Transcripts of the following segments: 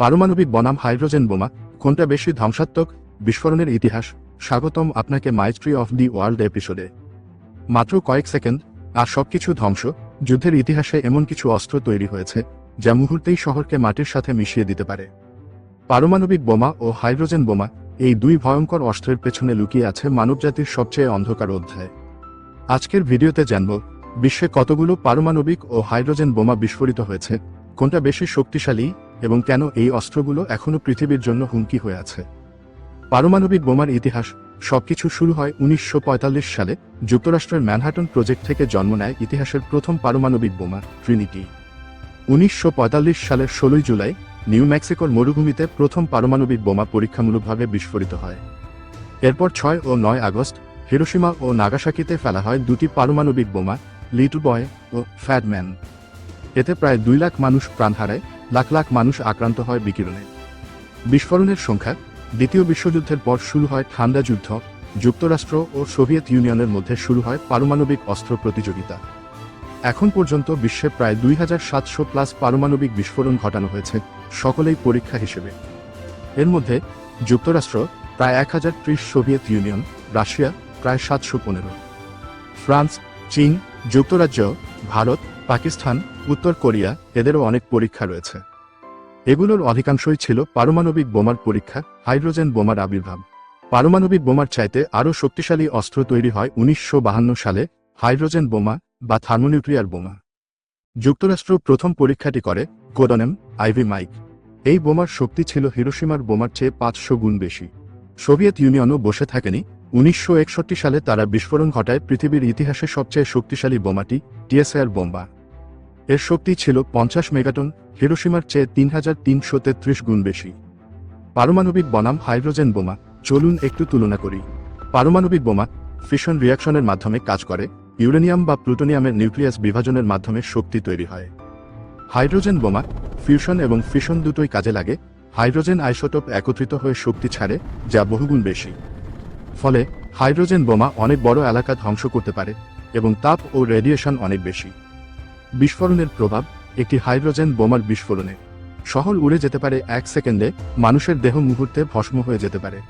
পারমাণবিক বনাম হাইড্রোজেন বোমা, কোনটা বেশি ধ্বংসাত্মক? বিস্ফোরণের ইতিহাস, স্বাগতম আপনাকে মাইস্ট্রি অফ দি ওয়ার্ল্ড এপিসোডে। মাত্র কয়েক সেকেন্ড, আর সবকিছু ধ্বংস, যুদ্ধের ইতিহাসে এমন কিছু অস্ত্র তৈরি হয়েছে, যা মুহূর্তেই শহরকে মাটির সাথে মিশিয়ে দিতে পারে। পারমাণবিক বোমা ও হাইড্রোজেন বোমা, এই দুই ভয়ঙ্কর অস্ত্রের পেছনে লুকিয়ে আছে মানবজাতির সবচেয়ে অন্ধকার অধ্যায়। আজকের ভিডিওতে জানব, বিশ্বে কতগুলো পারমাণবিক ও হাইড্রোজেন বোমা বিস্ফোরিত হয়েছে, কোনটা বেশি শক্তিশালী? এবং কেন এই অস্ত্রগুলো এখনও পৃথিবীর জন্য হুমকি হয়ে আছে? পারমাণবিক বোমার ইতিহাস, সবকিছু শুরু হয় উনিশশো পঁয়তাল্লিশ সালে, যুক্তরাষ্ট্রের ম্যানহাটন প্রজেক্ট থেকে জন্ম নেয় ইতিহাসের প্রথম পারমাণবিক বোমা, ট্রিনিটি। উনিশশো পঁয়তাল্লিশ সালের ষোলোই জুলাই, নিউ মেক্সিকোর মরুভূমিতে প্রথম পারমাণবিক বোমা পরীক্ষামূলকভাবে বিস্ফোরিত হয়। এরপর ছয় ও নয় আগস্ট, হিরোশিমা ও নাগাসাকিতে ফেলা হয় দুটি পারমাণবিক বোমা, লিটল বয় ও ফ্যাডম্যান এতে প্রায় দুই লাখ মানুষ প্রাণ হারায় লাখ লাখ মানুষ আক্রান্ত হয় বিকিরণে। বিস্ফোরণের সংখ্যা দ্বিতীয় বিশ্বযুদ্ধের পর শুরু হয় ঠান্ডা যুদ্ধ, যুক্তরাষ্ট্র ও সোভিয়েত ইউনিয়নের মধ্যে শুরু হয় পারমাণবিক অস্ত্র প্রতিযোগিতা। এখন পর্যন্ত বিশ্বে প্রায় দুই হাজার সাতশো প্লাস পারমাণবিক বিস্ফোরণ ঘটানো হয়েছে সকলেই পরীক্ষা হিসেবে। এর মধ্যে যুক্তরাষ্ট্র প্রায় এক হাজার ত্রিশ সোভিয়েত ইউনিয়ন, রাশিয়া প্রায় সাতশো পনেরো। ফ্রান্স, চীন, যুক্তরাজ্য ভারত, পাকিস্তান, উত্তর কোরিয়া এদেরও অনেক পরীক্ষা রয়েছে। এগুলোর অধিকাংশই ছিল পারমাণবিক বোমার পরীক্ষা, হাইড্রোজেন বোমার আবির্ভাব। পারমাণবিক বোমার চাইতে আরও শক্তিশালী অস্ত্র তৈরি হয় উনিশশো সালে, হাইড্রোজেন বোমা বা থার্মোনিউক্লিয়ার বোমা। যুক্তরাষ্ট্র প্রথম পরীক্ষাটি করে কোডনেম আইভি মাইক। এই বোমার শক্তি ছিল হিরোশিমার বোমার চেয়ে পাঁচশো গুণ বেশি। সোভিয়েত ইউনিয়নও বসে থাকেনি উনিশশো একষট্টি সালে তারা বিস্ফোরণ ঘটায় পৃথিবীর ইতিহাসে সবচেয়ে শক্তিশালী বোমাটি টিএসআর বোম্বা এর শক্তি ছিল পঞ্চাশ মেগাটন, হিরোশিমার চেয়ে তিন হাজার তিনশো তেত্রিশ গুণ বেশি। পারমাণবিক বনাম হাইড্রোজেন বোমা, চলুন একটু তুলনা করি। পারমাণবিক বোমা ফিশন রিয়াকশনের মাধ্যমে কাজ করে, ইউরেনিয়াম বা প্লুটোনিয়ামের নিউক্লিয়াস বিভাজনের মাধ্যমে শক্তি তৈরি হয়। হাইড্রোজেন বোমা ফিউশন এবং ফিশন দুটোই কাজে লাগে, হাইড্রোজেন আইসোটোপ একত্রিত হয়ে শক্তি ছাড়ে, যা বহুগুণ বেশি। ফলে হাইড্রোজেন বোমা অনেক বড় এলাকা ধ্বংস করতে পারে এবং তাপ ও রেডিয়েশন অনেক বেশি। বিস্ফোরণের প্রভাব একটি হাইড্রোজেন বোমার বিস্ফোরণে। শহর উড়ে যেতে পারে এক সেকেন্ডে, মানুষের দেহ মুহূর্তে ভস্ম হয়ে যেতে পারে।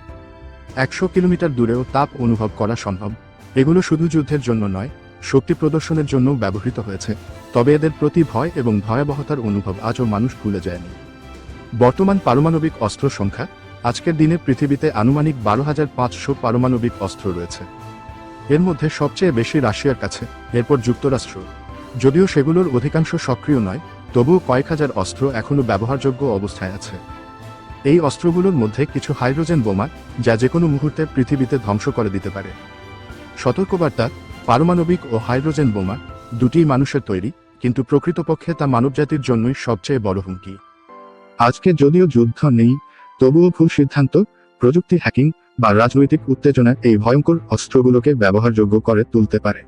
একশো কিলোমিটার দূরেও তাপ অনুভব করা সম্ভব। এগুলো শুধু যুদ্ধের জন্য নয়, শক্তি প্রদর্শনের জন্য ব্যবহৃত হয়েছে। তবে এদের প্রতি ভয় এবং ভয়াবহতার অনুভব আজও মানুষ ভুলে যায়নি। বর্তমান পারমাণবিক অস্ত্র সংখ্যা আজকের দিনে পৃথিবীতে আনুমানিক বারো হাজার পাঁচশো পারমাণবিক অস্ত্র রয়েছে। এর মধ্যে সবচেয়ে বেশি রাশিয়ার কাছে, এরপর যুক্তরাষ্ট্র। যদিও সেগুলোর অধিকাংশ সক্রিয় নয়, তবুও কয়েক হাজার অস্ত্র এখনও ব্যবহারযোগ্য অবস্থায় আছে। এই অস্ত্রগুলোর মধ্যে কিছু হাইড্রোজেন বোমা, যা যে কোনো মুহূর্তে পৃথিবীতে ধ্বংস করে দিতে পারে। সতর্কবার্তা, পারমাণবিক ও হাইড্রোজেন বোমা দুটিই মানুষের তৈরি, কিন্তু প্রকৃতপক্ষে তা মানবজাতির জন্যই সবচেয়ে বড় হুমকি। আজকে যদিও যুদ্ধ নেই তবুও ভুল সিদ্ধান্ত, প্রযুক্তি হ্যাকিং বা রাজনৈতিক উত্তেজনা এই ভয়ঙ্কর অস্ত্রগুলোকে ব্যবহারযোগ্য করে তুলতে পারে।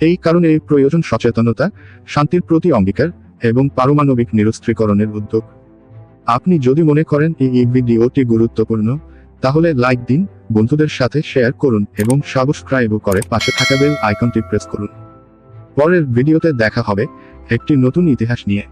এই কারণে এই প্রয়োজন সচেতনতা, শান্তির প্রতি অঙ্গীকার এবং পারমাণবিক নিরস্ত্রীকরণের উদ্যোগ। আপনি যদি মনে করেন এই ভিডিওটি গুরুত্বপূর্ণ, তাহলে লাইক দিন, বন্ধুদের সাথে শেয়ার করুন এবং সাবস্ক্রাইবও করে পাশে থাকা বেল আইকনটি প্রেস করুন। পরের ভিডিওতে দেখা হবে একটি নতুন ইতিহাস নিয়ে।